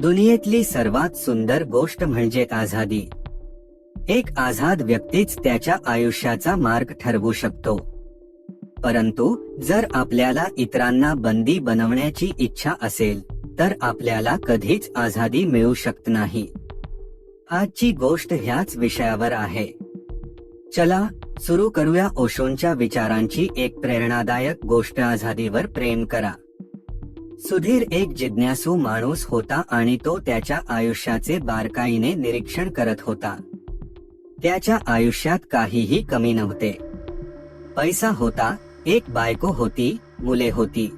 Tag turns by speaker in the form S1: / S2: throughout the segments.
S1: दुनियेतली सर्वात सुंदर गोष्ट म्हणजे आझादी. एक आझाद व्यक्तीच त्याच्या आयुष्याचा मार्ग ठरवू शकतो. परंतु जर आपल्याला इतरांना बंदी बनवण्याची इच्छा असेल तर आपल्याला कधीच आझादी मिळू शकत नाही. आजची गोष्ट ह्याच विषयावर आहे. चला सुरू करूया ओशोंच्या विचारांची एक प्रेरणादायक गोष्ट आझादीवर प्रेम करा. सुधीर एक जिज्ञासू माणूस होता आणि तो त्याच्या आयुष्याचे बारकाईने निरीक्षण करत होता. त्याच्या आयुष्यात काहीही कमी नव्हते. पैसा होता एक बायको होती मुले होती.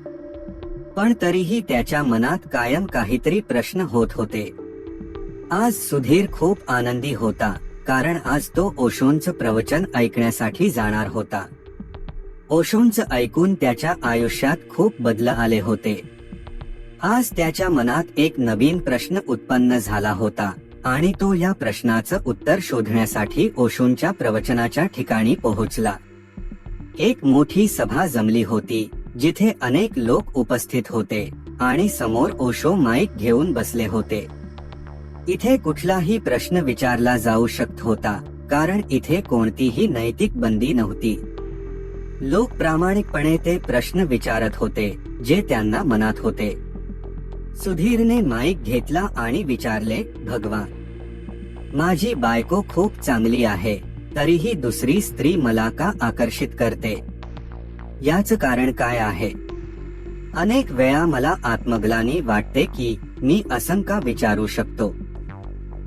S1: पण तरीही त्याच्या मनात कायम काहीतरी प्रश्न होत होते. आज सुधीर खूप आनंदी होता कारण आज तो ओशोंचं प्रवचन ऐकण्यासाठी जाणार होता. ओशोंचं ऐकून त्याच्या आयुष्यात खूप बदल आले होते. आज त्याच्या मनात एक नवीन प्रश्न उत्पन्न झाला होता आणि तो या प्रश्नाचं उत्तर शोधण्यासाठी ओशोंच्या प्रवचनाच्या ठिकाणी पोहोचला. एक मोठी सभा जमली होती जिथे अनेक लोक उपस्थित होते आणि समोर ओशो माईक घेऊन बसले होते. इथे कुठलाही प्रश्न विचारला जाऊ शकत होता कारण इथे कोणतीही नैतिक बंदी नव्हती. लोक प्रामाणिकपणे ते प्रश्न विचारत होते जे त्यांना मनात होते. सुधीरने माईक घेतला आणि विचारले भगवान माझी बायको खूप चांगली आहे तरीही दुसरी स्त्री मला का आकर्षित करते? याच कारण काय आहे? अनेक वेळा मला आत्मग्लानी वाटते की मी असंका विचारू शकतो.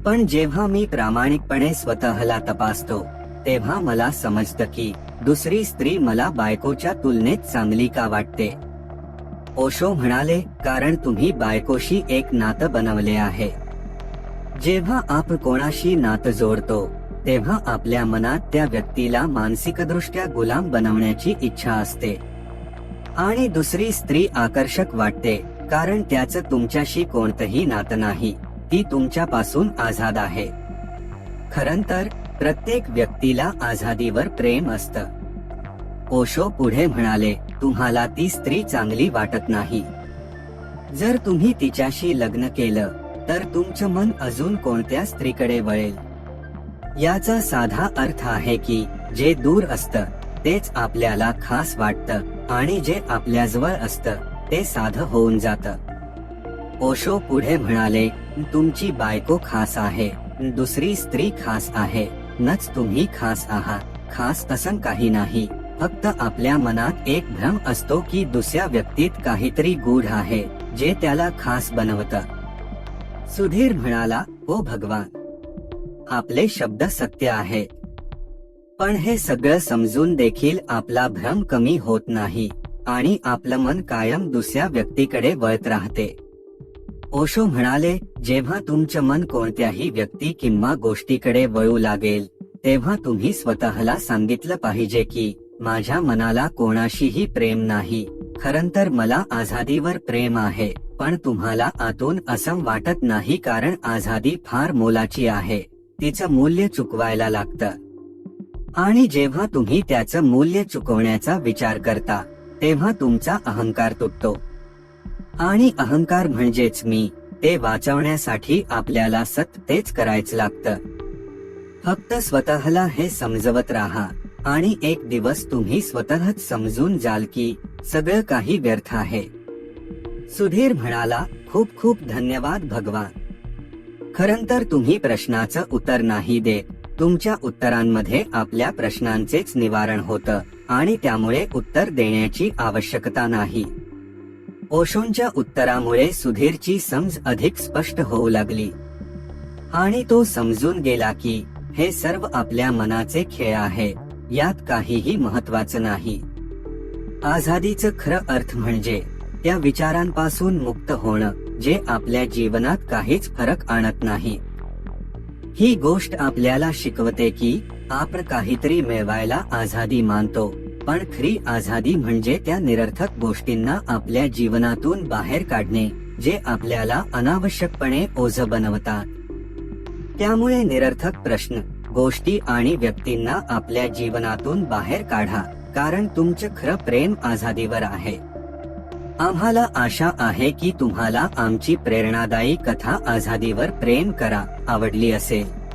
S1: पण जेव्हा मी प्रामाणिकपणे स्वतःला तपासतो तेव्हा मला समजतं की दुसरी स्त्री मला बायकोच्या तुलनेत चांगली का वाटते? ओशो म्हणाले कारण तुम्ही बायकोशी एक नातं बनवले आहे. जेव्हा आपण कोणाशी नातं जोडतो तेव्हा आपल्या मनात त्या व्यक्तीला मानसिकदृष्ट्या गुलाम बनवण्याची इच्छा असते. आणि दुसरी स्त्री आकर्षक वाटते कारण त्याचं तुमच्याशी कोणतंही नातं नाही ती तुमच्यापासून आझाद आहे. खरंतर प्रत्येक व्यक्तीला आझादीवर प्रेम असतं. ओशो पुढे म्हणाले तुम्हाला ती स्त्री चांगली वाटत नाही. जर तुम्ही तिच्याशी लग्न केलं तर तुमचं मन अजून कोणत्या स्त्रीकडे वळेल? याचा साधा अर्थ आहे की जे दूर असतं तेच आपल्याला खास वाटतं आणि जे आपल्याजवळ असतं ते साधं होऊन जातं. ओशो पुढे म्हणाले तुमची बायको खास आहे दुसरी स्त्री खास आहे नच तुम्ही खास आहात खास तसं काही नाही. फक्त आपल्या मनात एक भ्रम असतो की दुसऱ्या व्यक्तीत काहीतरी गूढ आहे जे त्याला खास बनवत. सुधीर म्हणाला ओ भगवान आपले शब्द सत्य आहे. पण हे सगळं समजून देखील आपला भ्रम कमी होत नाही आणि आपलं मन कायम दुसऱ्या व्यक्तीकडे वळत राहते. ओशो म्हणाले जेव्हा तुमचं मन कोणत्याही व्यक्ती किंवा गोष्टीकडे वळू लागेल तेव्हा तुम्ही स्वतःला सांगितलं पाहिजे की माझ्या मनाला कोणाशीही प्रेम नाही. खरं तर मला आझादीवर प्रेम आहे पण तुम्हाला आतून असं वाटत नाही कारण आझादी फार मोलाची आहे. तिचं मूल्य चुकवायला लागतं. आणि जेव्हा तुम्ही त्याचं मूल्य चुकवण्याचा विचार करता तेव्हा तुमचा अहंकार तुटतो. आणि अहंकार म्हणजेच मी ते वाचवण्यासाठी आपल्याला सत तेच करायचं लागतं. फक्त स्वतःला हे समजवत राहा. आणि एक दिवस तुम्ही स्वतःच समजून जाल की सगळं काही व्यर्थ आहे. सुधीर म्हणाला खूप खूप धन्यवाद भगवान. खरं तर तुम्ही प्रश्नाचं उत्तर नाही देत. तुमच्या उत्तरांमध्ये आपल्या प्रश्नांचेच निवारण होतं आणि त्यामुळे उत्तर देण्याची आवश्यकता नाही. ओशोंच्या उत्तरामुळे सुधीरची समज अधिक स्पष्ट होऊ लागली. आणि तो समजून गेला की हे सर्व आपल्या मनाचे खेळ आहे. यात काहीही महत्वाचं नाही. आझादीचं खरं अर्थ म्हणजे त्या विचारांपासून मुक्त होणं जे आपल्या जीवनात काहीच फरक आणत नाही. ही गोष्ट आपल्याला शिकवते की आपण काहीतरी मिळवायला आझादी मानतो पण खरी आझादी म्हणजे त्या निरर्थक गोष्टींना आपल्या जीवनातून बाहेर काढणे जे आपल्याला अनावश्यकपणे ओझ बनवतात. त्यामुळे निरर्थक प्रश्न गोष्टी आणि व्यक्तींना आपल्या जीवनातून बाहेर काढा कारण तुमचं खरं प्रेम आझादीवर आहे. आम्हाला आशा आहे की तुम्हाला आमची प्रेरणादायी कथा आझादीवर प्रेम करा आवडली असेल.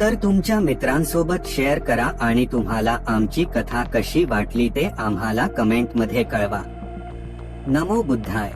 S1: तर तुमच्या मित्रांसोबत शेअर करा आणि तुम्हाला आमची कथा कशी वाटली ते आम्हाला कमेंटमध्ये कळवा. नमो बुद्धाय.